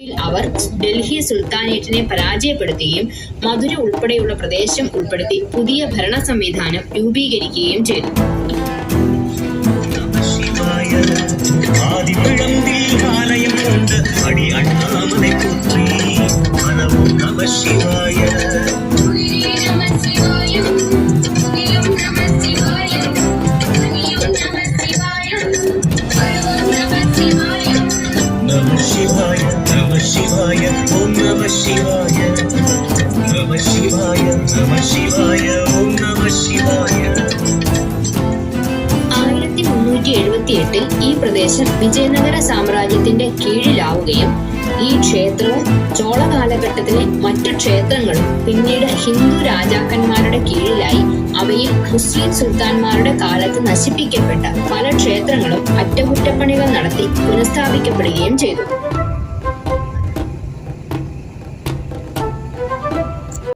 അവർ ഡൽഹി സുൽത്താനേറ്റിനെ പരാജയപ്പെടുത്തുകയും മധുര ഉൾപ്പെടെയുള്ള പ്രദേശം ഉൾപ്പെടുത്തി പുതിയ ഭരണ സംവിധാനം രൂപീകരിക്കുകയും ചെയ്തു. ശിവായ. ശിവായ ഓം നമ ശിവായ. നമ ശിവായ നമ ശിവായ ഓം നമ ശിവായ. ആയിരത്തി മുന്നൂറ്റി എഴുപത്തി എട്ടിൽ ഈ പ്രദേശം വിജയനഗര സാമ്രാജ്യത്തിന്റെ കീഴിലാവുകയും ഈ ക്ഷേത്രവും ചോള കാലഘട്ടത്തിലെ മറ്റു ക്ഷേത്രങ്ങളും പിന്നീട് ഹിന്ദു രാജാക്കന്മാരുടെ കീഴിലായി അവയിൽ മുസ്ലിം സുൽത്താൻമാരുടെ കാലത്ത് നശിപ്പിക്കപ്പെട്ട പല ക്ഷേത്രങ്ങളും അറ്റകുറ്റപ്പണികൾ നടത്തി പുനഃസ്ഥാപിക്കപ്പെടുകയും ചെയ്തു.